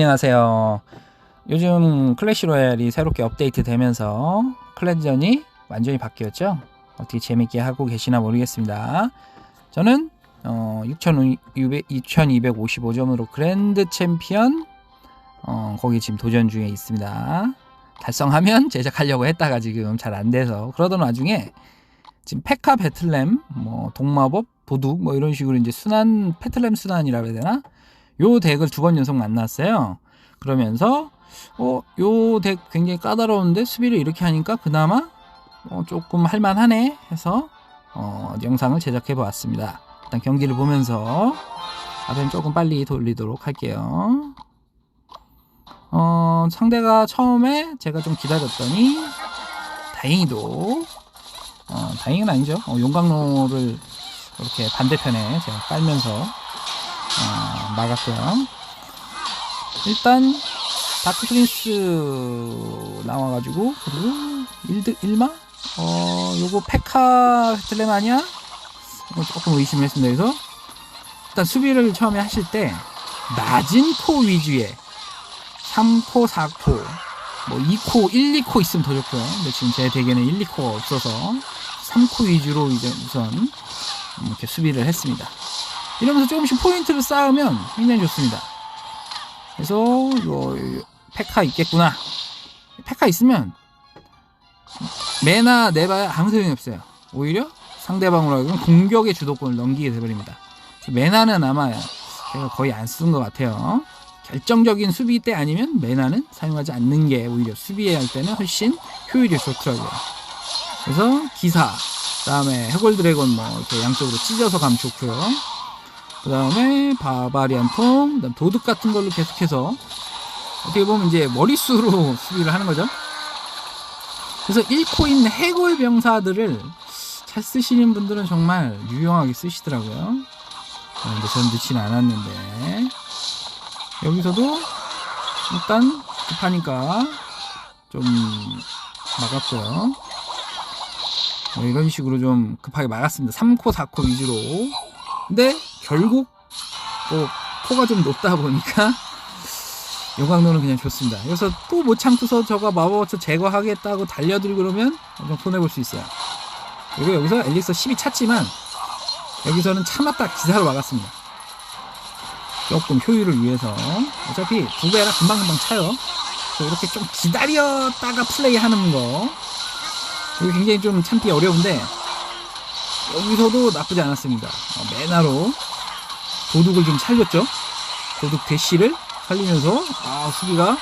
안녕하세요. 요즘 클래시 로얄이 새롭게 업데이트 되면서 클랜전이 완전히 바뀌었죠. 어떻게 재밌게 하고 계시나 모르겠습니다. 저는 어, 6,200, 6,255점으로 그랜드 챔피언 어, 거기 지금 도전 중에 있습니다. 달성하면 제작하려고 했다가 지금 잘 안 돼서 그러던 와중에 지금 페카 배틀램 뭐 동마법 도둑 뭐 이런 식으로 이제 순환 배틀램 순환이라 해야 되나? 요 덱을 두 번 연속 만났어요. 그러면서 어, 요 덱 굉장히 까다로운데 수비를 이렇게 하니까 그나마 어, 조금 할만하네 해서 어, 영상을 제작해 보았습니다. 일단 경기를 보면서 화면 조금 빨리 돌리도록 할게요. 어, 상대가 처음에 제가 좀 기다렸더니 다행히도 어, 다행은 아니죠. 어, 용광로를 이렇게 반대편에 제가 깔면서 어, 막았고요. 일단 다크 프린스 나와가지고 그리고 1드 1마 어 요거 페카 아니야? 이거 조금 의심을 했습니다. 그래서 일단 수비를 처음에 하실 때 낮은 코 위주의 3코, 4코, 뭐 2코, 1, 2코 있으면 더 좋고요. 근데 지금 제 덱에는 1, 2코가 없어서 3코 위주로 이제 우선 이렇게 수비를 했습니다. 이러면서 조금씩 포인트를 쌓으면 굉장히 좋습니다. 그래서 요, 요 페카 있겠구나. 페카 있으면 매나 내봐야 아무 소용이 없어요. 오히려 상대방으로 하여금 공격의 주도권을 넘기게 돼버립니다. 매나는 아마 제가 거의 안 쓰는 것 같아요. 결정적인 수비 때 아니면 매나는 사용하지 않는 게 오히려 수비할 때는 훨씬 효율이 좋더라고요. 그래서 기사, 그다음에 해골 드래곤 뭐 이렇게 양쪽으로 찢어서 가면 좋고요. 그 다음에 바바리안 통, 그다음 도둑 같은 걸로 계속해서 어떻게 보면 이제 머릿수로 수비를 하는 거죠. 그래서 잃고 있는 해골 병사들을 잘 쓰시는 분들은 정말 유용하게 쓰시더라고요. 어, 근데 저는 넣지는 않았는데 여기서도 일단 급하니까 좀 막았고요. 뭐 이런 식으로 좀 급하게 막았습니다. 3코, 4코 위주로. 근데 결국 또 코가 좀 높다 보니까 요강로는 그냥 좋습니다. 그래서 또못 참고서 저가 마법워처 제거하겠다고 달려들고 그러면 좀 손해볼 수 있어요. 그리고 여기서 엘릭서 10이 찼지만 여기서는 참았다 기사로 막았습니다. 조금 효율을 위해서 어차피 두 배라 금방금방 차요. 이렇게 좀 기다렸다가 플레이하는 거 이거 굉장히 좀 참기 어려운데 여기서도 나쁘지 않았습니다. 어, 메나로 도둑을 좀 살렸죠. 도둑 대시를 살리면서 아, 수비가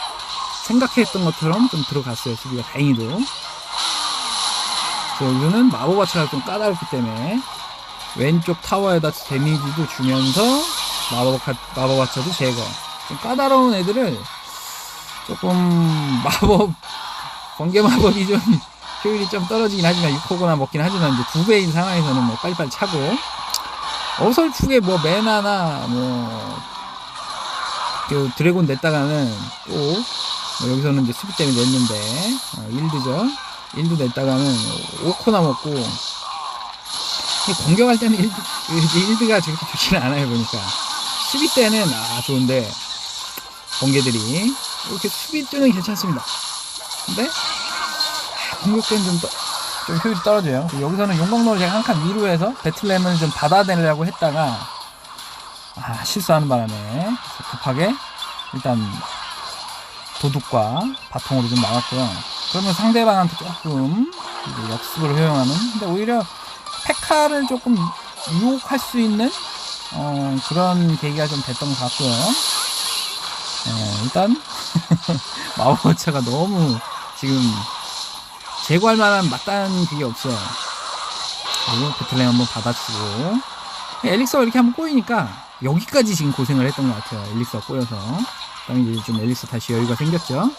생각했던 것처럼 좀 들어갔어요. 수비가 다행히도. 그래서 여기서는 마법화차가 좀 까다롭기 때문에 왼쪽 타워에다 데미지도 주면서 마법, 마법화차도 제거. 좀 까다로운 애들을 조금 마법, 번개 마법이 좀 효율이 좀 떨어지긴 하지만 6호거나 먹긴 하지만 이제 두 배인 상황에서는 뭐 빨리빨리 차고 어설프게 뭐 메나나 뭐그 드래곤 냈다가는 또 뭐 여기서는 이제 수비 때문에 냈는데 어, 1드죠 1드 냈다가는 5코나 먹고 공격할 때는 1드, 1드가 저렇게 좋지는 않아요 보니까. 수비 때는 아 좋은데 번개들이 이렇게 수비 때는 괜찮습니다. 근데 공격 때는 좀, 떠, 좀 효율이 떨어져요 여기서는 용광로를 제가 한 칸 위로 해서 배틀램을 좀 받아내려고 했다가 아 실수하는 바람에 급하게 일단 도둑과 바통으로 좀 막았고요 그러면 상대방한테 조금 역습을 허용하는 근데 오히려 페카를 조금 유혹할 수 있는 어, 그런 계기가 좀 됐던 것 같고요. 네, 일단 마법어차가 너무 지금 제거할 만한 마땅한 그게 없어요. 그리고 배틀램 한번 받아주고 엘릭서가 이렇게 한번 꼬이니까 여기까지 지금 고생을 했던 것 같아요. 엘릭서가 꼬여서 그다음에 이제 좀 엘릭서 다시 여유가 생겼죠.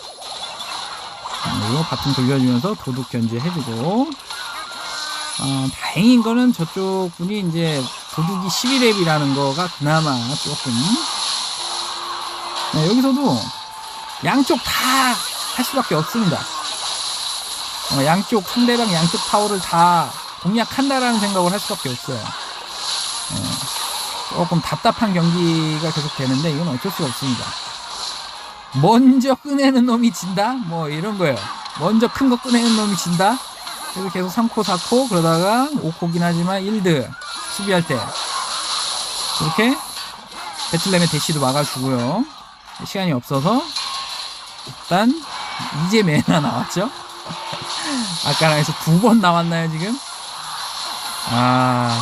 그리고 바통 돌려주면서 도둑 견제해주고 어, 다행인 거는 저쪽 분이 이제 도둑이 11렙이라는 거가 그나마 조금 네, 여기서도 양쪽 다 할 수밖에 없습니다. 어, 양쪽 상대방 양쪽 타워를 다 공략한다라는 생각을 할 수밖에 없어요. 어, 조금 답답한 경기가 계속 되는데 이건 어쩔 수가 없습니다. 먼저 꺼내는 놈이 진다? 뭐 이런 거예요. 먼저 큰 거 꺼내는 놈이 진다? 그래서 계속 3코, 4코, 그러다가 5코긴 하지만 1드 수비할 때. 이렇게 배틀램의 대시도 막아주고요. 시간이 없어서 일단 이제 메나 나왔죠? 아까랑 해서 두 번 나왔나요 지금? 아,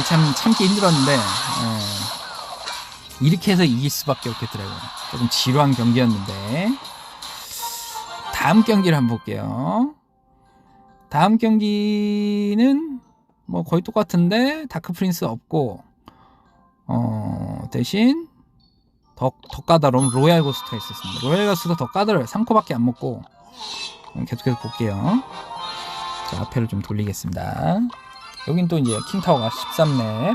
이참 참기 힘들었는데 예. 이렇게 해서 이길 수밖에 없겠더라고요. 조금 지루한 경기였는데 다음 경기를 한번 볼게요. 다음 경기는 뭐 거의 똑같은데 다크 프린스 없고 어 대신 더, 더 까다로운 로얄 고스트가 있었습니다. 로얄 고스트가 더 까다로워요. 3코밖에 안 먹고 음, 계속해서 볼게요. 자, 앞에를 좀 돌리겠습니다. 여긴 또 이제 킹타워가 13렙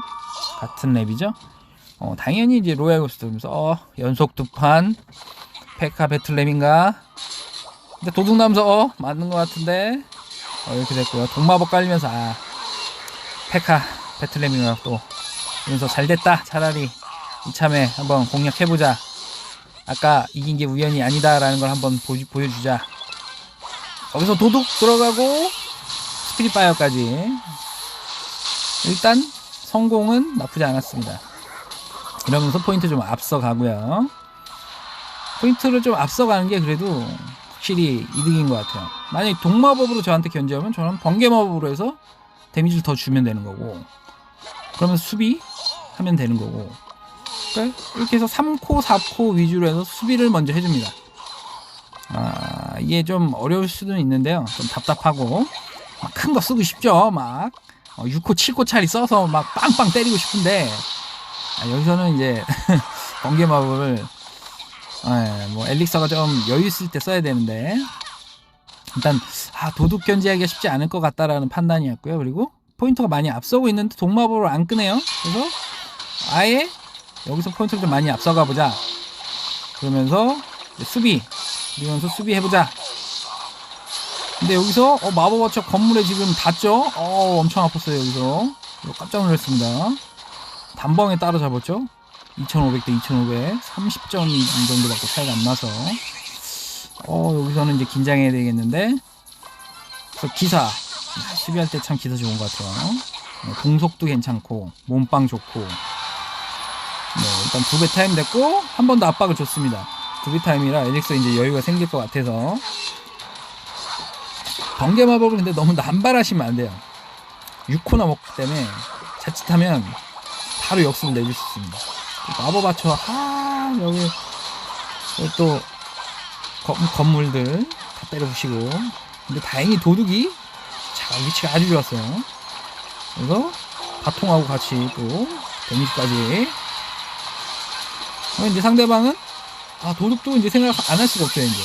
같은 렙이죠. 어, 당연히 이제 로얄 고스트 그러면서 어, 연속 두판 페카 배틀램인가? 근데 도둑 나면서 어 맞는 것 같은데 어, 이렇게 됐고요. 동마법 깔리면서 아 페카 배틀램인가 또 이러면서 잘 됐다. 차라리 이참에 한번 공략해보자. 아까 이긴 게 우연이 아니다라는 걸 한번 보, 보여주자. 거기서 도둑 들어가고 스피릿파이어까지 일단 성공은 나쁘지 않았습니다. 이러면서 포인트 좀 앞서가고요. 포인트를 좀 앞서가는 게 그래도 확실히 이득인 것 같아요. 만약에 동마법으로 저한테 견제하면 저는 번개마법으로 해서 데미지를 더 주면 되는 거고 그러면 수비하면 되는 거고 그러니까 이렇게 해서 3코, 4코 위주로 해서 수비를 먼저 해줍니다. 아, 이게 좀 어려울 수도 있는데요. 좀 답답하고 큰 거 쓰고 싶죠. 막 어, 6코, 7코 차리 써서 막 빵빵 때리고 싶은데 아, 여기서는 이제 번개 마법을 예, 뭐 엘릭서가 좀 여유 있을 때 써야 되는데 일단 아, 도둑 견제하기가 쉽지 않을 것 같다라는 판단이었고요. 그리고 포인트가 많이 앞서고 있는데 동마법을 안 끄네요. 그래서 아예 여기서 포인트를 좀 많이 앞서가 보자. 그러면서 수비 이러면서 수비 해보자. 근데 여기서 어, 마법어처 건물에 지금 닿죠? 어 엄청 아팠어요 여기서 깜짝 놀랐습니다. 단방에 따라잡았죠? 2500 대 2500 30점 정도밖에 차이가 안 나서 어 여기서는 이제 긴장해야 되겠는데 그래서 기사 수비할 때 참 기사 좋은 것 같아요. 네, 공속도 괜찮고 몸빵 좋고 네, 일단 두 배 타임 됐고 한 번 더 압박을 줬습니다. 두배 타임이라 엘릭서 이제 여유가 생길 것 같아서 번개 마법은 근데 너무 남발하시면 안 돼요. 6코나 먹기 때문에 자칫하면 바로 역습을 내줄 수 있습니다. 마법 맞춰 아 여기, 또 건, 건물들 다 때려부시고 근데 다행히 도둑이 자 위치가 아주 좋았어요. 그래서 바통하고 같이 또 데미지까지 어, 이제 상대방은 아 도둑도 이제 생각 안 할 수가 없어요 이제.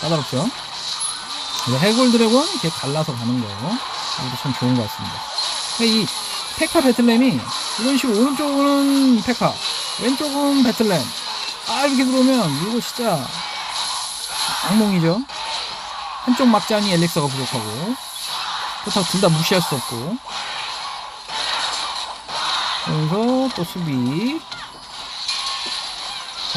까다롭죠? 그래서 해골 드래곤 이렇게 갈라서 가는 거. 이것도 참 좋은 것 같습니다. 이 페카 배틀램이 이런 식으로 오른쪽은 페카 왼쪽은 배틀램 아 이렇게 들어오면 이거 진짜 악몽이죠? 한쪽 막장이 엘릭서가 부족하고 그렇다고 둘 다 무시할 수 없고. 그래서 또 수비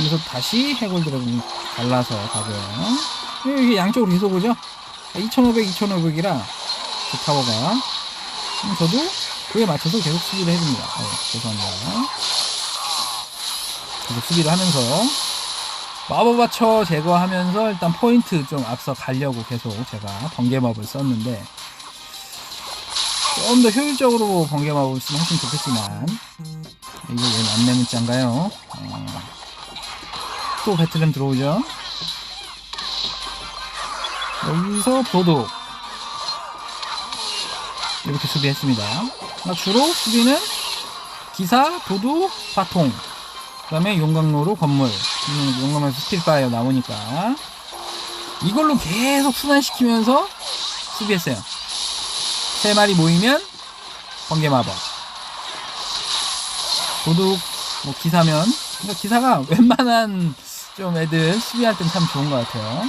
그래서 다시 해골 드래곤 갈라서 가고요. 이게 양쪽으로 계속 오죠? 2500, 2500이라 그 타워가. 그럼 저도 그에 맞춰서 계속 수비를 해줍니다. 어, 죄송합니다. 계속 수비를 하면서 마법 받쳐 제거하면서 일단 포인트 좀 앞서 가려고 계속 제가 번개마법을 썼는데 좀 더 효율적으로 번개마법을 쓰면 훨씬 좋겠지만 이게 왜 만내 문자인가요? 어. 또 배틀램 들어오죠. 여기서 도둑 이렇게 수비했습니다. 그러니까 주로 수비는 기사, 도둑, 바통 그 다음에 용광로로 건물 음, 용광로에서 스틸파이어 나오니까 이걸로 계속 순환시키면서 수비했어요. 세 마리 모이면 번개 마법 도둑 뭐 기사면 그러니까 기사가 웬만한 좀 애들 수비할 땐 참 좋은 것 같아요.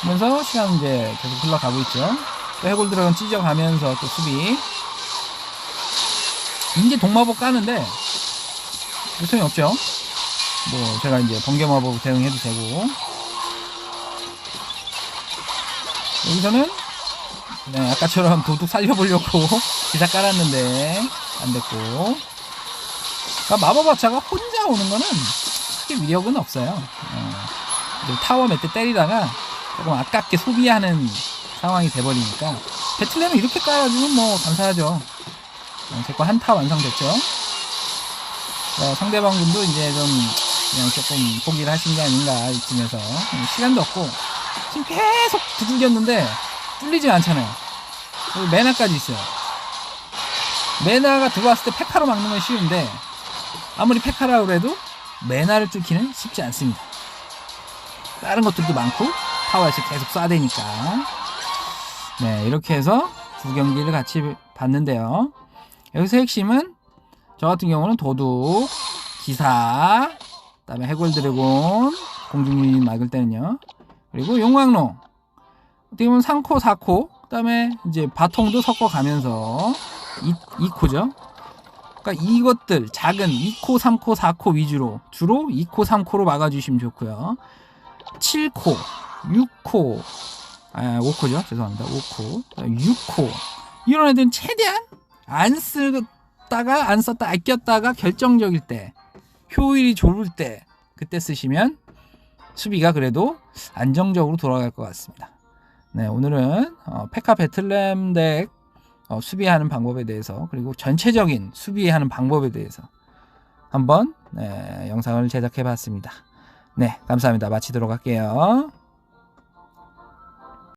그러면서 시간 이제 계속 흘러가고 있죠. 또 해골 드래곤 찢어가면서 또 수비. 이제 동마법 까는데 무통이 없죠. 뭐 제가 이제 번개 마법 대응해도 되고 여기서는 네, 아까처럼 도둑 살려보려고 기사 깔았는데 안 됐고 그러니까 마법 화차가 혼자 오는 거는 크게 위력은 없어요 타워 몇 대 때리다가 조금 아깝게 소비하는 상황이 돼버리니까 배틀램을 이렇게 깔아주면 뭐 감사하죠. 어, 제거 한타 완성됐죠. 어, 상대방 분도 이제 좀 그냥 조금 포기를 하신 게 아닌가 이쯤에서. 음, 시간도 없고 지금 계속 두들겼는데 뚫리지 않잖아요. 여기 메나까지 있어요. 메나가 들어왔을 때 페카로 막는 건 쉬운데 아무리 페카라고 해도 메나를 뚫기는 쉽지 않습니다 다른 것들도 많고 타워에서 계속 쏴대니까 네 이렇게 해서 두 경기를 같이 봤는데요 여기서 핵심은 저 같은 경우는 도둑, 기사, 그 다음에 해골 드래곤, 공중유닛 막을 때는요. 그리고 용광로. 어떻게 보면 3코, 4코, 그 다음에 이제 바통도 섞어 가면서 2, 2코죠. 그러니까 이것들 작은 2코, 3코, 4코 위주로 주로 2코, 3코로 막아 주시면 좋고요. 7코, 6코, 아, 5코죠. 죄송합니다. 5코, 6코. 이런 애들은 최대한 안 쓰다가 안 썼다 아꼈다가 결정적일 때 효율이 좋을 때 그때 쓰시면 수비가 그래도 안정적으로 돌아갈 것 같습니다. 네, 오늘은 어, 페카 배틀램 덱 어, 수비하는 방법에 대해서 그리고 전체적인 수비하는 방법에 대해서 한번 네, 영상을 제작해 봤습니다. 네, 감사합니다. 마치도록 할게요.